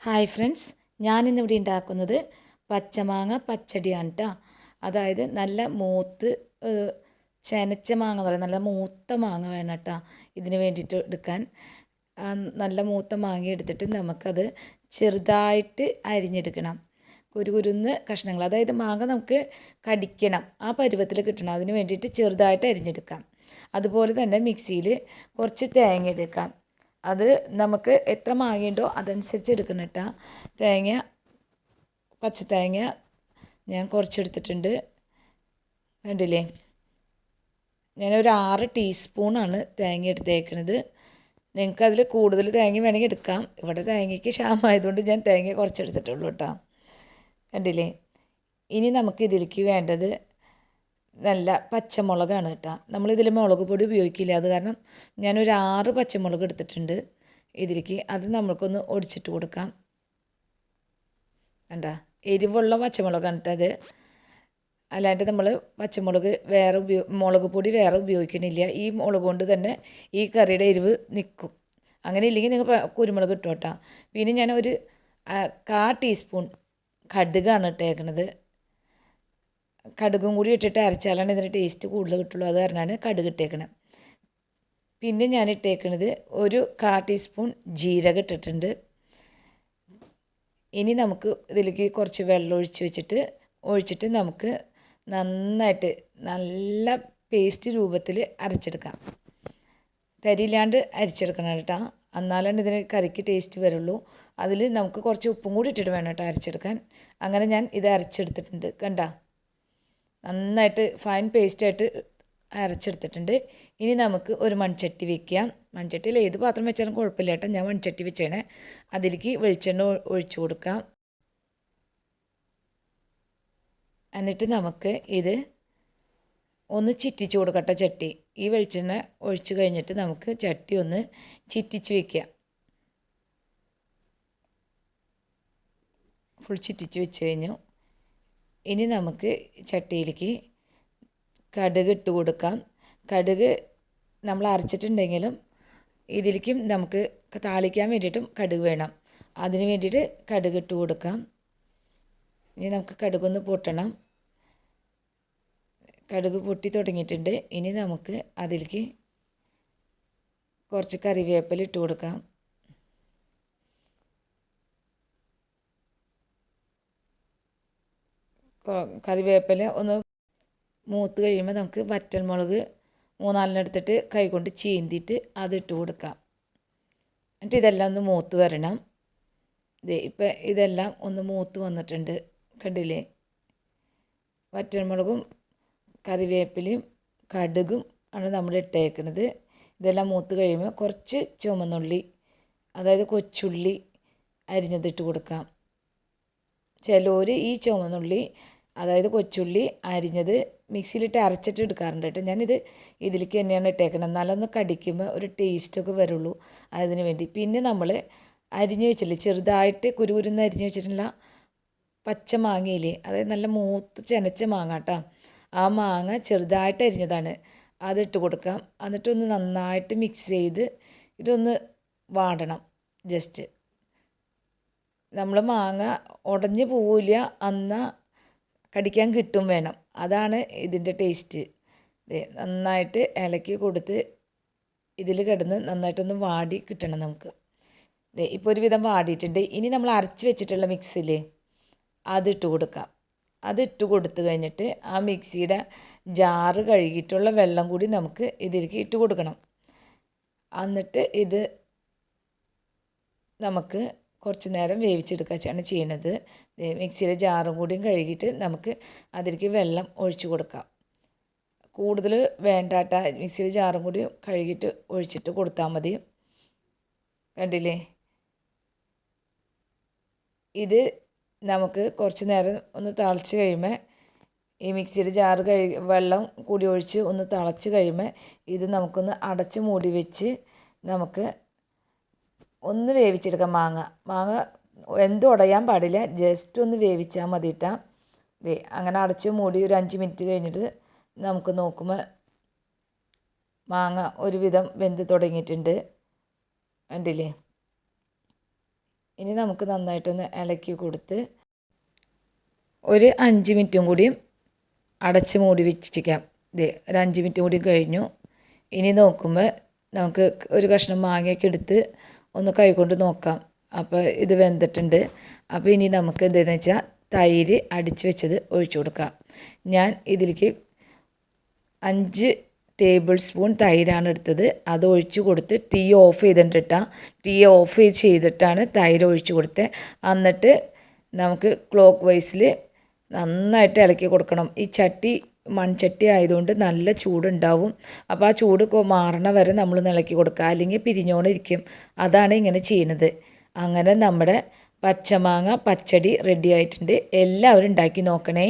Hi friends ഞാനിന്നിവിടെ ഉണ്ടാക്കുന്നത് പച്ചമാങ്ങ പച്ചടിയാണ് കേട്ടോ അതായത് നല്ല മൂത്ത് ചെനച്ച മാങ്ങ പറയും. നല്ല മൂത്ത മാങ്ങ വേണം കേട്ടോ ഇതിന് വേണ്ടിയിട്ട് എടുക്കാൻ. നല്ല മൂത്ത മാങ്ങ എടുത്തിട്ട് നമുക്കത് ചെറുതായിട്ട് അരിഞ്ഞെടുക്കണം. കുരുകുരുന്ന് കഷ്ണങ്ങൾ. അതായത് മാങ്ങ നമുക്ക് കടിക്കണം. ആ പരുവത്തിൽ കിട്ടണം. അതിന് വേണ്ടിയിട്ട് ചെറുതായിട്ട് അരിഞ്ഞെടുക്കാം. അതുപോലെ തന്നെ മിക്സിയിൽ കുറച്ച് തേങ്ങ എടുക്കാം. അത് നമുക്ക് എത്ര മാങ്ങയുണ്ടോ അതനുസരിച്ച് എടുക്കണം കേട്ടോ തേങ്ങ പച്ച തേങ്ങ ഞാൻ കുറച്ചെടുത്തിട്ടുണ്ട്. കണ്ടില്ലേ? ഞാനൊരു ആറ് ടീസ്പൂണാണ് തേങ്ങ എടുത്തേക്കണത്. നിങ്ങൾക്ക് അതിൽ കൂടുതൽ തേങ്ങ വേണമെങ്കിൽ എടുക്കാം. ഇവിടെ തേങ്ങയ്ക്ക് ക്ഷാമമായതുകൊണ്ട് ഞാൻ തേങ്ങ കുറച്ചെടുത്തിട്ടുള്ളൂ കേട്ടോ കണ്ടില്ലേ? ഇനി നമുക്ക് ഇതിലേക്ക് വേണ്ടത് നല്ല പച്ചമുളകാണ് കേട്ടോ. നമ്മളിതിൽ മുളക് പൊടി ഉപയോഗിക്കില്ല. അത് കാരണം ഞാനൊരു ആറ് പച്ചമുളക് എടുത്തിട്ടുണ്ട്. ഇതിലേക്ക് അത് നമ്മൾക്കൊന്ന് ഒടിച്ചിട്ട് കൊടുക്കാം. കണ്ട? എരിവുള്ള പച്ചമുളകാണ് കേട്ടോ അത്. അല്ലാണ്ട് നമ്മൾ പച്ചമുളക് വേറെ ഉപയോഗ മുളക് പൊടി വേറെ ഉപയോഗിക്കണില്ല. ഈ മുളക് കൊണ്ട് തന്നെ ഈ കറിയുടെ എരിവ് നിൽക്കും അങ്ങനെ ഇല്ലെങ്കിൽ നിങ്ങൾ കുരുമുളക് ഇട്ടോ കേട്ടോ. പിന്നെ ഞാൻ ഒരു കാ ടീസ്പൂൺ കടുകാണ് ഇട്ടേക്കണത്. കടുകും കൂടി ഇട്ടിട്ട് അരച്ചാലാണ് ഇതിന് ടേസ്റ്റ് കൂടുതൽ കിട്ടുള്ളൂ. അത് കാരണമാണ് കടുക് ഇട്ടേക്കണത് പിന്നെ ഞാൻ ഇട്ടേക്കണത് ഒരു കാ ടീസ്പൂൺ ജീരകം ഇട്ടിട്ടുണ്ട്. ഇനി നമുക്ക് ഇതിലേക്ക് കുറച്ച് വെള്ളം ഒഴിച്ച് വെച്ചിട്ട് ഒഴിച്ചിട്ട് നമുക്ക് നന്നായിട്ട് നല്ല പേസ്റ്റ് രൂപത്തിൽ അരച്ചെടുക്കാം. തരിയില്ലാണ്ട് അരച്ചെടുക്കണം കേട്ടോ. എന്നാലാണ് ഇതിന് കറിക്ക് ടേസ്റ്റ് വരുള്ളൂ. അതിൽ നമുക്ക് കുറച്ച് ഉപ്പും കൂടി ഇട്ടിട്ട് വേണം കേട്ടോ അരച്ചെടുക്കാൻ. അങ്ങനെ ഞാൻ ഇത് അരച്ചെടുത്തിട്ടുണ്ട്. കണ്ട? നന്നായിട്ട് ഫൈൻ പേസ്റ്റായിട്ട് അരച്ചെടുത്തിട്ടുണ്ട്. ഇനി നമുക്ക് ഒരു മൺചട്ടി വെക്കാം. മൺചട്ടിയിൽ ഏത് പാത്രം വെച്ചാലും കുഴപ്പമില്ല കേട്ടോ. ഞാൻ മൺചട്ടി വെച്ചേണേ അതിലേക്ക് വെളിച്ചെണ്ണ ഒഴിച്ചു കൊടുക്കാം. എന്നിട്ട് നമുക്ക് ഇത് ഒന്ന് ചിറ്റിച്ച് കൊടുക്കട്ടെ ചട്ടി. ഈ വെളിച്ചെണ്ണ ഒഴിച്ചു കഴിഞ്ഞിട്ട് നമുക്ക് ചട്ടി ഒന്ന് ചിറ്റിച്ച് വെക്കുക ഫുൾ ചിറ്റിച്ച് വെച്ച് കഴിഞ്ഞു. ഇനി നമുക്ക് ചട്ടിയിലേക്ക് കടുക് ഇട്ട് കൊടുക്കാം. കടുക് നമ്മൾ അരച്ചിട്ടുണ്ടെങ്കിലും ഇതിലേക്കും നമുക്ക് താളിക്കാൻ വേണ്ടിയിട്ടും കടുക് വേണം. അതിന് വേണ്ടിയിട്ട് കടുക് ഇട്ട് കൊടുക്കാം. ഇനി നമുക്ക് കടുകൊന്ന് പൊട്ടണം. കടുക് പൊട്ടി തുടങ്ങിയിട്ടുണ്ട്. ഇനി നമുക്ക് അതിലേക്ക് കുറച്ച് കറിവേപ്പില ഇട്ട് കൊടുക്കാം. കറിവേപ്പില ഒന്ന് മൂത്ത് കഴിയുമ്പോൾ നമുക്ക് വറ്റൽമുളക് മൂന്നാലെണ്ണം എടുത്തിട്ട് കൈകൊണ്ട് ചീന്തിയിട്ട് അതിട്ട് കൊടുക്കാം. എന്നിട്ട് ഇതെല്ലാം ഒന്ന് മൂത്ത് വരണം. ദേ ഇപ്പം ഇതെല്ലാം ഒന്ന് മൂത്ത് വന്നിട്ടുണ്ട് കണ്ടില്ലേ? വറ്റൽമുളകും കറിവേപ്പിലയും കടുകും ആണ് നമ്മൾ ഇട്ടേക്കുന്നത് ഇതെല്ലാം മൂത്ത് കഴിയുമ്പോൾ കുറച്ച് ചുമന്നുള്ളി അതായത് കൊച്ചുള്ളി അരിഞ്ഞതിട്ട് കൊടുക്കാം. ചിലർ ഈ ചുവന്നുള്ളി അതായത് കൊച്ചുള്ളി അരിഞ്ഞത് മിക്സിയിലിട്ട് അരച്ചിട്ട് എടുക്കാറുണ്ട് കേട്ടോ. ഞാനിത് ഇതിലേക്ക് തന്നെയാണ് ഇട്ടേക്കുന്നത് എന്നാലൊന്ന് കടിക്കുമ്പോൾ ഒരു ടേസ്റ്റൊക്കെ വരുള്ളൂ അതിന് വേണ്ടി. പിന്നെ നമ്മൾ അരിഞ്ഞു വെച്ചില്ലേ ചെറുതായിട്ട് കുരുകുരുന്ന് അരിഞ്ഞു വെച്ചിട്ടുള്ള പച്ച മാങ്ങയില്ലേ അതായത് നല്ല മൂത്ത് ചെനച്ച മാങ്ങ കേട്ടോ. ആ മാങ്ങ ചെറുതായിട്ട് അരിഞ്ഞതാണ്. അതിട്ട് കൊടുക്കാം. എന്നിട്ടൊന്ന് നന്നായിട്ട് മിക്സ് ചെയ്ത് ഇതൊന്ന് വാടണം ജസ്റ്റ് നമ്മൾ മാങ്ങ ഉടഞ്ഞു പോവില്ല എന്നാൽ കടിക്കാൻ കിട്ടും വേണം. അതാണ് ഇതിന്റെ ടേസ്റ്റ് നന്നായിട്ട് ഇളക്കി കൊടുത്ത് ഇതിൽ കിടന്ന് നന്നായിട്ടൊന്ന് വാടി കിട്ടണം നമുക്ക്. ഇപ്പോൾ ഒരുവിധം വാടിയിട്ടുണ്ട്. ഇനി നമ്മൾ അരച്ച് വെച്ചിട്ടുള്ള മിക്സിയില്ലേ അതിട്ട് കൊടുക്കാം. അതിട്ട് കൊടുത്തു കഴിഞ്ഞിട്ട് ആ മിക്സിയുടെ ജാറ് കഴുകിയിട്ടുള്ള വെള്ളം കൂടി നമുക്ക് ഇതിലേക്ക് ഇട്ട് കൊടുക്കണം. എന്നിട്ട് ഇത് നമുക്ക് കുറച്ച് നേരം വേവിച്ചെടുക്കുകയാണ് ചെയ്യണത് ദേ മിക്സിയിലെ ജാറും കൂടിയും കഴുകിയിട്ട് നമുക്ക് അതിലേക്ക് വെള്ളം ഒഴിച്ചു കൊടുക്കാം. കൂടുതൽ വേണ്ടാട്ട മിക്സിയിലെ ജാറും കൂടി കഴുകിയിട്ട് ഒഴിച്ചിട്ട് കൊടുത്താൽ മതി. കണ്ടില്ലേ? ഇത് നമുക്ക് കുറച്ച് നേരം ഒന്ന് തിളച്ച് കഴിയുമ്പോൾ ഈ മിക്സിയുടെ ജാറ് കഴുകി വെള്ളം കൂടി ഒഴിച്ച് ഒന്ന് തിളച്ച് കഴിയുമ്പോൾ ഇത് നമുക്കൊന്ന് അടച്ച് മൂടി വെച്ച് നമുക്ക് ഒന്ന് വേവിച്ചെടുക്കാം. മാങ്ങ. മാങ്ങ എന്തും ഉടയാൻ പാടില്ല. ജസ്റ്റ് ഒന്ന് വേവിച്ചാൽ മതി മതിയിട്ടാ ദേ അങ്ങനെ അടച്ച് മൂടി ഒരു അഞ്ച് മിനിറ്റ് കഴിഞ്ഞിട്ട് നമുക്ക് നോക്കുമ്പോൾ മാങ്ങ ഒരുവിധം വെന്ത് തുടങ്ങിയിട്ടുണ്ട്. കണ്ടില്ലേ? ഇനി നമുക്ക് നന്നായിട്ടൊന്ന് ഇളക്കി കൊടുത്ത് ഒരു അഞ്ച് മിനിറ്റും കൂടിയും അടച്ച് മൂടി വെച്ചിരിക്കാം. ദേ ഒരു അഞ്ച് മിനിറ്റ് കൂടി കഴിഞ്ഞു. ഇനി നോക്കുമ്പോൾ നമുക്ക് ഒരു കഷ്ണം മാങ്ങയൊക്കെ എടുത്ത് ഒന്ന് കൈകൊണ്ട് നോക്കാം. അപ്പോൾ ഇത് വെന്തിട്ടുണ്ട്. അപ്പോൾ ഇനി നമുക്ക് എന്താണെന്ന് വെച്ചാൽ തൈര് അടിച്ചു വെച്ചത് ഒഴിച്ചു കൊടുക്കാം. ഞാൻ ഇതിലേക്ക് അഞ്ച് ടേബിൾ സ്പൂൺ തൈരാണ് എടുത്തത്. അത് ഒഴിച്ചു കൊടുത്ത് തീ ഓഫ് ചെയ്തിട്ടിട്ടാ തീ ഓഫ് ചെയ്തിട്ടാണ് തൈര് ഒഴിച്ചു കൊടുത്തത് എന്നിട്ട് നമുക്ക് ക്ലോക്ക് വൈസിൽ നന്നായിട്ട് ഇളക്കി കൊടുക്കണം. ഈ ചട്ടി മൺചട്ടി ആയതുകൊണ്ട് നല്ല ചൂടുണ്ടാവും. അപ്പോൾ ആ ചൂട് മാറണ വരെ നമ്മൾ നിളക്കി കൊടുക്കുക. അല്ലെങ്കിൽ പിരിഞ്ഞോണ്ടിരിക്കും അതാണ് ഇങ്ങനെ ചെയ്യുന്നത് അങ്ങനെ നമ്മുടെ പച്ചമാങ്ങ പച്ചടി റെഡി ആയിട്ടുണ്ട്. എല്ലാവരും ഉണ്ടാക്കി നോക്കണേ.